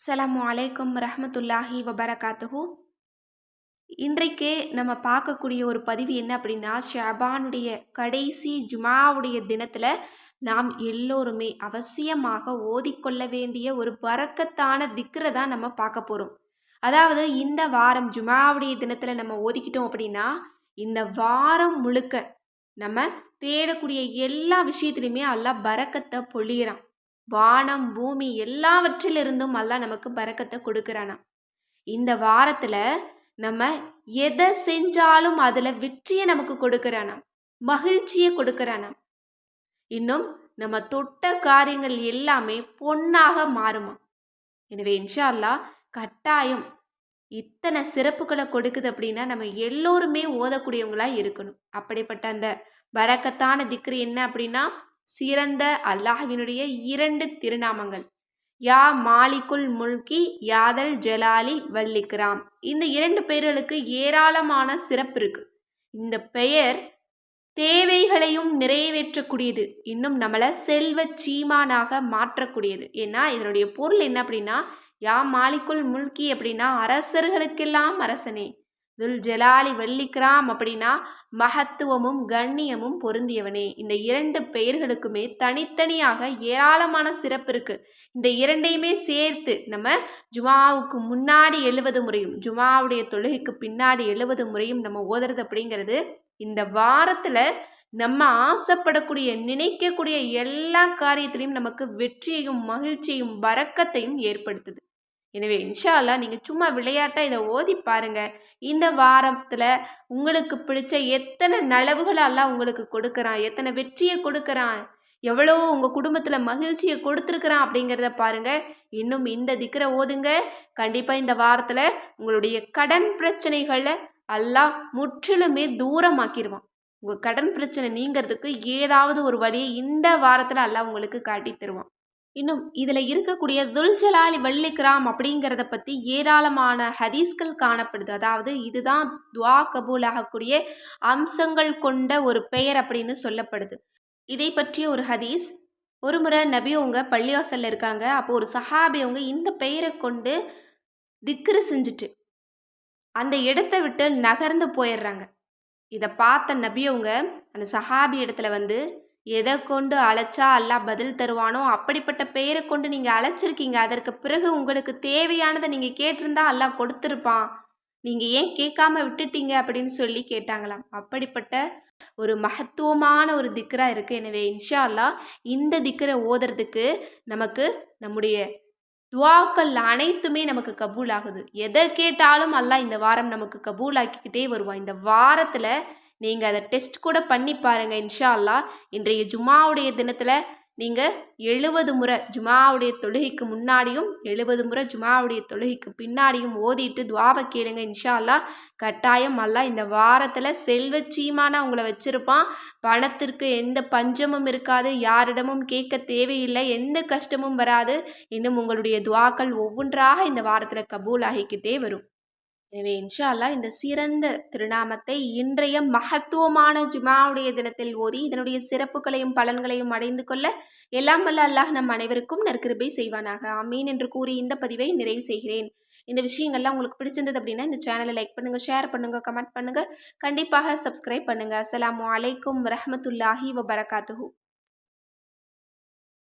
அஸ்ஸலாமு அலைக்கும் ரஹமத்துல்லாஹி வபரகாத்துஹு. இன்றைக்கு நம்ம பார்க்கக்கூடிய ஒரு பதிவு என்ன அப்படின்னா ஷபானுடைய கடைசி ஜுமாவுடைய தினத்தில் நாம் எல்லோருமே அவசியமாக ஓதிக்கொள்ள வேண்டிய ஒரு பறக்கத்தான திக்கரை தான் நம்ம பார்க்க போகிறோம் அதாவது இந்த வாரம் ஜுமாவுடைய தினத்தில் நம்ம ஓதிக்கிட்டோம் அப்படின்னா இந்த வாரம் முழுக்க நம்ம தேடக்கூடிய எல்லா விஷயத்துலையுமே அல்லா பறக்கத்தை பொழியிறான். வானம் பூமி எல்லாவற்றிலிருந்தும் அல்லாஹ் நமக்கு பறக்கத்தை கொடுக்குறானா. இந்த வாரத்தில் நம்ம எதை செஞ்சாலும் அதில் வெற்றியை நமக்கு கொடுக்குறானா. மகிழ்ச்சியை கொடுக்குறானா. இன்னும் நம்ம தொட்ட காரியங்கள் எல்லாமே பொன்னாக மாறுமா. எனவே இன்ஷா அல்லா கட்டாயம் இத்தனை சிறப்புகளை கொடுக்குது அப்படின்னா நம்ம எல்லோருமே ஓதக்கூடியவங்களாக இருக்கணும். அப்படிப்பட்ட அந்த பறக்கத்தான திக்ரு என்ன அப்படின்னா சிறந்த அல்லாஹ்வினுடைய இரண்டு திருநாமங்கள். யா மாலிகுல் முல்கி யாதல் ஜலாலி வல்லிக்ராம். இந்த இரண்டு பெயர்களுக்கு ஏராளமான சிறப்பு இருக்கு. இந்த பெயர் தேவைகளையும் நிறைவேற்றக்கூடியது. இன்னும் நம்மளை செல்வ சீமானாக மாற்றக்கூடியது. ஏன்னா இதனுடைய பொருள் என்ன அப்படின்னா யா மாலிக்குல் முல்கி அப்படின்னா அரசர்களுக்கெல்லாம் அரசனே. துல் ஜலாலி வள்ளிக்ராம் அப்படின்னா மகத்துவமும் கண்ணியமும் பொருந்தியவனே. இந்த இரண்டு பெயர்களுக்குமே தனித்தனியாக ஏராளமான சிறப்பு இருக்கு. இந்த இரண்டையுமே சேர்த்து நம்ம ஜுமாவுக்கு முன்னாடி எழுவது முறையும் ஜுமாவுடைய தொழுகைக்கு பின்னாடி எழுவது முறையும் நம்ம ஓதுறது அப்படிங்கிறது இந்த வாரத்தில் நம்ம ஆசைப்படக்கூடிய நினைக்கக்கூடிய எல்லா காரியத்திலையும் நமக்கு வெற்றியையும் மகிழ்ச்சியையும் வரக்கத்தையும் ஏற்படுத்துது. எனவே இன்ஷா அல்லா நீங்கள் சும்மா விளையாட்டாக இதை ஓதி பாருங்கள் இந்த வாரத்தில் உங்களுக்கு பிடிச்ச எத்தனை நலவுகளெல்லாம் உங்களுக்கு கொடுக்குறான்? எத்தனை வெற்றியை கொடுக்குறான்? எவ்வளோ உங்கள் குடும்பத்தில் மகிழ்ச்சியை கொடுத்துருக்குறான் அப்படிங்கிறத பாருங்கள் இன்னும் இந்த திக்கரை ஓதுங்க. கண்டிப்பாக இந்த வாரத்தில் உங்களுடைய கடன் பிரச்சனைகளை எல்லாம் முற்றிலுமே தூரமாக்கிடுவான் உங்கள் கடன் பிரச்சனை நீங்கிறதுக்கு ஏதாவது ஒரு வழியை இந்த வாரத்தில் எல்லாம் உங்களுக்கு காட்டி தருவான். இன்னும் இதில் இருக்கக்கூடிய துல்ஜலாலி வெள்ளிக்கிராம் அப்படிங்கிறத பற்றி ஏராளமான ஹதீஸ்கள் காணப்படுது. அதாவது இதுதான் துவா கபூல் ஆகக்கூடிய அம்சங்கள் கொண்ட ஒரு பெயர் அப்படின்னு சொல்லப்படுது. இதை பற்றிய ஒரு ஹதீஸ். ஒரு முறை நபியவங்க பள்ளிவாசலில் இருக்காங்க. அப்போ ஒரு சஹாபியவங்க இந்த பெயரை கொண்டு திக்ரு செஞ்சுட்டு அந்த இடத்த விட்டு நகர்ந்து போயிடுறாங்க. இதை பார்த்த நபியவங்க அந்த சஹாபி இடத்துல வந்து எதை கொண்டு அழைச்சா அல்லாஹ் பதில் தருவானோ அப்படிப்பட்ட பெயரை கொண்டு நீங்கள் அழைச்சிருக்கீங்க. அதற்கு பிறகு உங்களுக்கு தேவையானதை நீங்கள் கேட்டிருந்தா அல்லாஹ் கொடுத்துருப்பான். நீங்கள் ஏன் கேட்காம விட்டுட்டீங்க அப்படின்னு சொல்லி கேட்டாங்களாம். அப்படிப்பட்ட ஒரு மகத்துவமான ஒரு திக்ரா இருக்குது எனவே இன்ஷா அல்லா இந்த திக்கரை ஓதுறதுக்கு நமக்கு நம்முடைய துவாக்கள் அனைத்துமே நமக்கு கபூல் ஆகுது எதை கேட்டாலும் அல்லாஹ் இந்த வாரம் நமக்கு கபூல் ஆக்கிக்கிட்டே வருவான். இந்த வாரத்தில் நீங்கள் அதை டெஸ்ட் கூட பண்ணி பாருங்கள் இன்ஷா அல்லா இன்றைய ஜுமாவுடைய தினத்தில் நீங்கள் எழுபது முறை ஜுமாவுடைய தொழுகைக்கு முன்னாடியும் எழுபது முறை ஜுமாவுடைய தொழுகைக்கு பின்னாடியும் ஓதிட்டு துவாவை கேளுங்க. இன்ஷா அல்லா கட்டாயம் அல்லா இந்த வாரத்தில் செல்வ சீமான உங்களை வச்சுருப்பான். பணத்திற்கு எந்த பஞ்சமும் இருக்காது. யாரிடமும் கேட்க தேவையில்லை. எந்த கஷ்டமும் வராது. இன்னும் உங்களுடைய துவாக்கள் ஒவ்வொன்றாக இந்த வாரத்தில் கபூல் ஆகிக்கிட்டே வரும். எனவே இன்ஷா அல்லா இந்த சிறந்த திருநாமத்தை இன்றைய மகத்துவமான ஜுமாவுடைய தினத்தில் ஓதி இதனுடைய சிறப்புகளையும் பலன்களையும் அடைந்து கொள்ள எல்லாம் வல்ல அல்லாஹ் நம் அனைவருக்கும் நற்கிருபை செய்வானாக. அமீன் என்று கூறி இந்த பதிவை நிறைவு செய்கிறேன். இந்த விஷயங்கள்லாம் உங்களுக்கு பிடிச்சிருந்தது அப்படின்னா இந்த சேனலை லைக் பண்ணுங்கள் ஷேர் பண்ணுங்கள் கமெண்ட் பண்ணுங்கள் கண்டிப்பாக சப்ஸ்கிரைப் பண்ணுங்கள் அஸ்லாம் வலைக்கம் வரமத்துல்லாஹி வபரகாத்துஹூ.